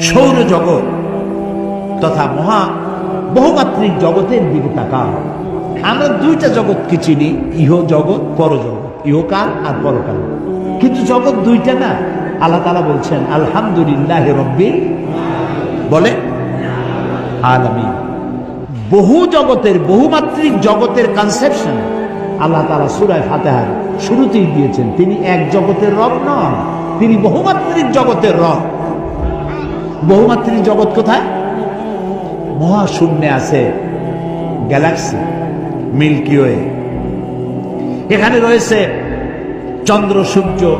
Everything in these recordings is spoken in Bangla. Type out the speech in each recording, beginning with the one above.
সৌর জগৎ তথা মহা বহুমাত্রিক জগতের দিকে তাকাও আমরা দুইটা জগৎকে চিনি ইহ জগৎ পরজগৎ। ইহকাল আর পরকাল। কিন্তু জগৎ দুইটা না? আল্লাহ তালা বলছেন, আলহামদুলিল্লাহ রব্বি বলে, আলামিন। বহু জগতের, বহুমাত্রিক জগতের কনসেপশন আল্লাহ তালা সুরায় ফাতেহার শুরুতেই দিয়েছেন। তিনি এক জগতের রব নন, তিনি বহুমাত্রিক জগতের রব। বহুমাত্রিক জগৎ কোথায়? মহাশূন্যে আছে গ্যালাক্সি, মিল্কি ওয়ে। এখানে রয়েছে চন্দ্র, সূর্য,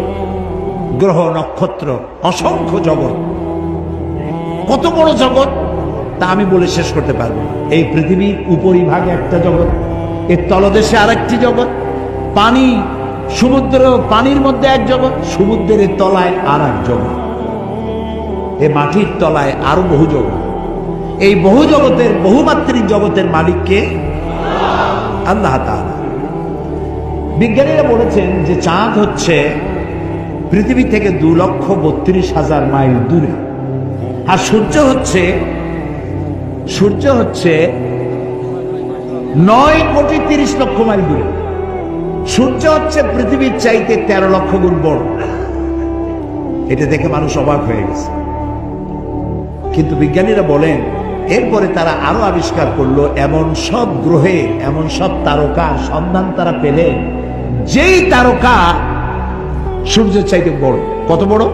গ্রহ, নক্ষত্র, অসংখ্য জগৎ। কত বড় জগৎ? তা আমি বলে শেষ করতে পারব এই পৃথিবীর উপরিভাগে একটা জগৎ, এর তলদেশে আরেকটি জগৎ, পানি, সমুদ্র, পানির মধ্যে এক জগৎ, সমুদ্রের তলায় আর এক জগৎ। এ মাটির তলায় আরও বহু জগৎ। এই বহু জগতের বহুমাত্রিক জগতের মালিককে আল্লাহ বিজ্ঞানীরা বলেছেন যে চাঁদ হচ্ছে পৃথিবী থেকে দু লক্ষ বত্রিশ হাজার মাইল দূরে। আর সূর্য হচ্ছে সূর্য হচ্ছে নয় কোটি তিরিশ লক্ষ মাইল দূরে। সূর্য হচ্ছে পৃথিবীর চাইতে তেরো লক্ষ গুণ বড়। এটা দেখে মানুষ অবাক হয়ে গেছে। কিন্তু বিজ্ঞানীরা বলেন, এরপরে তারা আরও আবিষ্কার করল, এমন সব গ্রহে, এমন সব তারকা, সন্ধান তারা পেলেন যেই তারকা সূর্যের চাইতে বড়। কত বড়?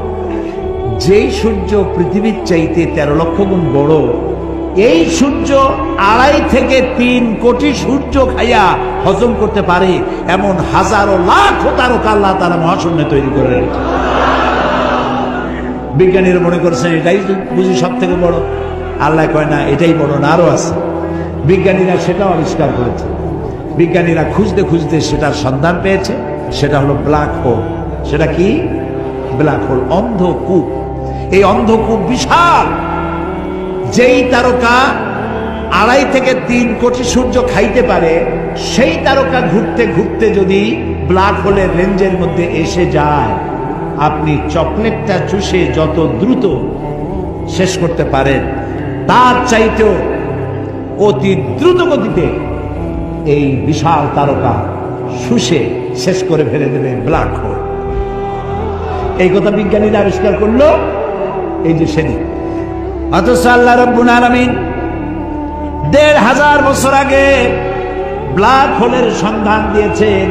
যেই সূর্য পৃথিবীর চাইতে তেরো লক্ষ গুণ বড়, এই সূর্য আড়াই থেকে তিন কোটি সূর্য খাইয়া হজম করতে পারে, এমন হাজারো লাখ তারকা আল্লাহ তারা মহাশূন্য তৈরি করে রেখেছে। বিজ্ঞানীরা মনে করছেন এটাই বুঝি সব থেকে বড়। আল্লাহ কয়, না, এটাই বড় না, আরও আছে। বিজ্ঞানীরা সেটাও আবিষ্কার করেছে। বিজ্ঞানীরা খুঁজতে খুঁজতে সেটার সন্ধান পেয়েছে। সেটা হলো ব্ল্যাক হোল। সেটা কি? ব্ল্যাক হোল অন্ধকূপ এই অন্ধকূপ বিশাল। যেই তারকা আড়াই থেকে তিন কোটি সূর্য খাইতে পারে, সেই তারকা ঘুরতে ঘুরতে যদি ব্ল্যাক হোলের রেঞ্জের মধ্যে এসে যায় আপনি চকলেটটা চুষে যত দ্রুত শেষ করতে পারেন, তার চাইতেও অতি দ্রুত গতিতে এই বিশাল তারকা শুষে শেষ করে ফেলে দেবে ব্ল্যাক হোল। এই কথা বিজ্ঞানীরা আবিষ্কার করল এই যে সেদিন। অথচ আল্লাহ রব্বুল আলামিন দেড় হাজার বছর আগে ব্ল্যাক হোলের সন্ধান দিয়েছেন।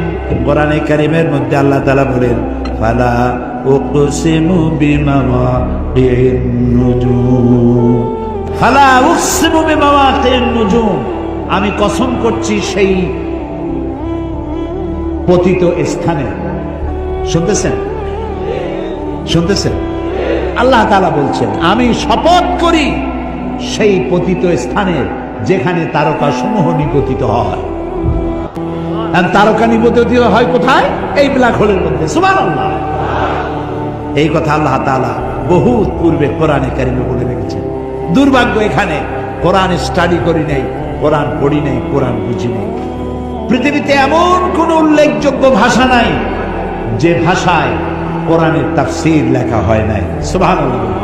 কোরআনে কারিমের মধ্যে আল্লাহ তাআলা বলেন, ফালা উকসিমু বিমাওয়াকিন নুজুম ফালা উকসিমু বিমাওয়াকিন নুজুম আমি কসম করছি সেই পতিত স্থানে। শুনতেছেন? শুনতেছেন? আল্লাহ তালা বলছেন, আমি শপথ করি সেই পতিত স্থানের যেখানে তারকা সমূহ নিপতিত হয়। তারকা নিপতিত হয় কোথায়? এই ব্ল্যাক হোলের মধ্যে। সুমান এই কথা আল্লাহ তালা বহু পূর্বে কোরআনে কারিমে বলে রেখেছেন। দুর্ভাগ্য এখানে কোরআন স্টাডি করি নাই, কোরআন পড়ি নাই, কোরআন বুঝি নাই। পৃথিবীতে এমন কোন উল্লেখযোগ্য ভাষা নাই, যে ভাষায় কোরআনের তাফসির লেখা হয় নাই। সুবহানাল্লাহ।